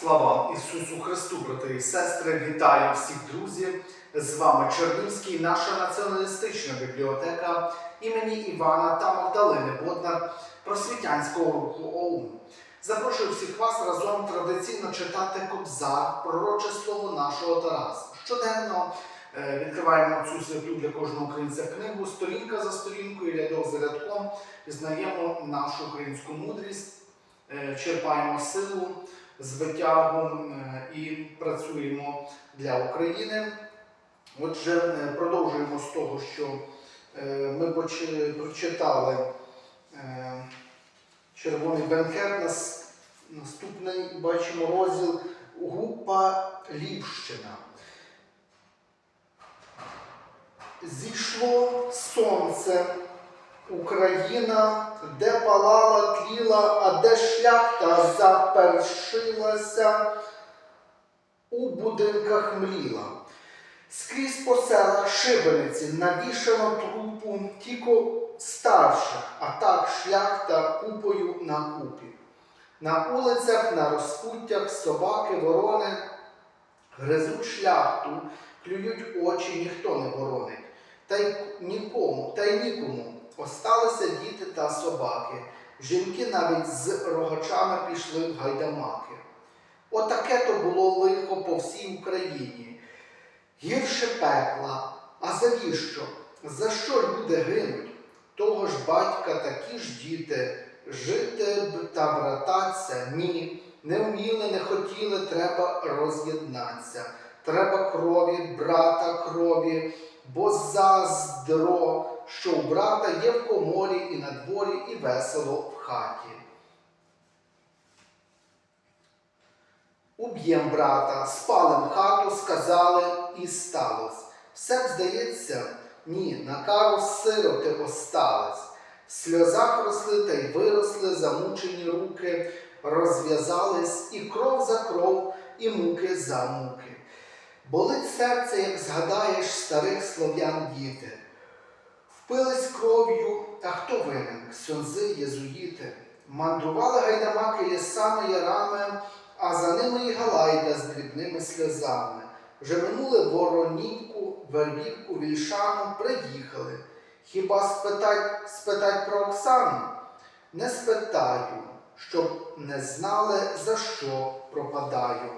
Слава Ісусу Христу, брати і сестри! Вітаю всіх друзів! З вами Чернівський, наша націоналістична бібліотека імені Івана та Магдалини Боднар просвітянського руху ОУН. Запрошую всіх вас разом традиційно читати Кобзар, пророче слово нашого Тараса. Щоденно е, відкриваємо цю святу для кожного українця книгу, сторінка за сторінкою, рядок за рядком, пізнаємо нашу українську мудрість, е, черпаємо силу з витягом е, і працюємо для України. Отже, е, продовжуємо з того, що е, ми прочитали Червоний бенкет. Наступний бачимо розділ Гупа Лівщина. Зійшло сонце, Україна, де палала, тліла, а де шляхта запершилася, у будинках мліла. Скрізь по селах шибениці навішано трупу тільки старших, а так шляхта купою на купі. На улицях, на розпуттях собаки, ворони гризуть шляхту, клюють очі, ніхто не боронить. Та й нікому, та й нікому осталися діти та собаки. Жінки навіть з рогачами пішли в гайдамаки. Отаке то було лихо по всій Україні. Гірше пекла. А завіщо? За що люди гинуть? Того ж батька такі ж діти. Жити б та брататься ні. Не вміли, не хотіли, треба роз'єднатися. Треба крові, брата крові, бо заздро, що у брата є в коморі і на дворі, і весело в хаті. Уб'єм брата, спалим хату, сказали, і сталось. Все здається, ні, на кару сироти остались. В сльозах росли та й виросли замучені руки, розв'язались і кров за кров, і муки за муки. Болить серце, як згадаєш старих слов'ян діти. Впились кров'ю, та хто винен? Ксьонзи, єзуїти. Мандрували гайдамаки лісами ярами, а за ними і Галайда з дрібними сльозами. Вже минули Воронівку, Вербівку, Вільшану, приїхали. Хіба спитать, спитать про Оксану? Не спитаю, щоб не знали, за що пропадаю.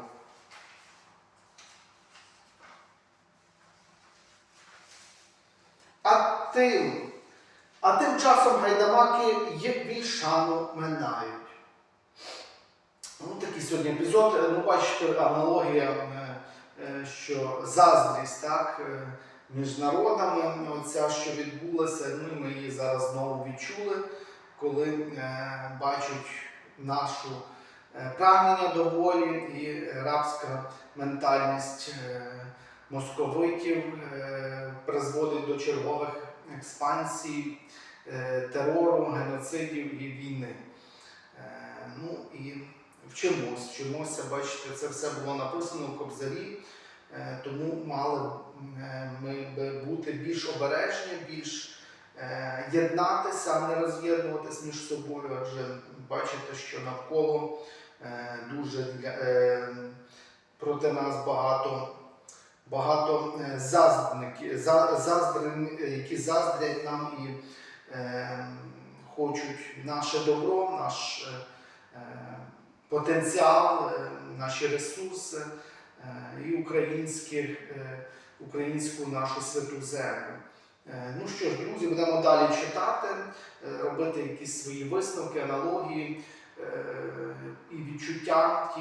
Тим, а тим часом гайдамаки є вільшану минають. Ну, такий сьогодні епізод. Е, Ну, бачите, аналогія, е, е, що заздрість так, між народами, оця, що відбулася, ну ми її зараз знову відчули, коли е, бачать нашу прагнення до волі і рабська ментальність е, московитів е, призводить до чергових експансій, е, терору, геноцидів і війни. Е, Ну і вчимось, вчимося, бачите, це все було написано в Кобзарі, е, тому мали ми бути більш обережні, більш єднатися, а не роз'єднуватись між собою, адже бачите, що навколо дуже проти нас багато. Багато е, заздрників, за- заздрин, які заздрять нам і е, хочуть наше добро, наш е, потенціал, наші ресурси і українських, е, українську нашу святу землю. Ну що ж, друзі, будемо далі читати, робити якісь свої висновки, аналогії і відчуття, ті,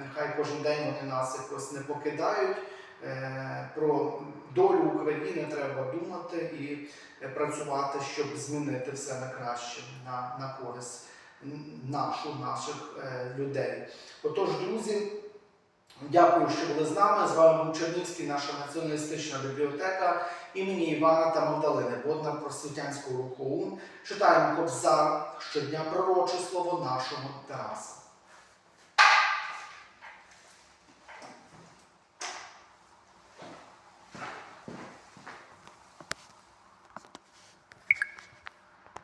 нехай кожен день вони нас якось не покидають. Е, Про долю України треба думати і е, працювати, щоб змінити все на краще, на, на користь нашу, наших е, людей. Отож, друзі, дякую, що були з нами. З вами був Чернівський, наша націоналістична бібліотека імені Івана та Магдалини, Боднар просвітянського руху Читаємо Кобзар щодня пророче слово нашого Тараса.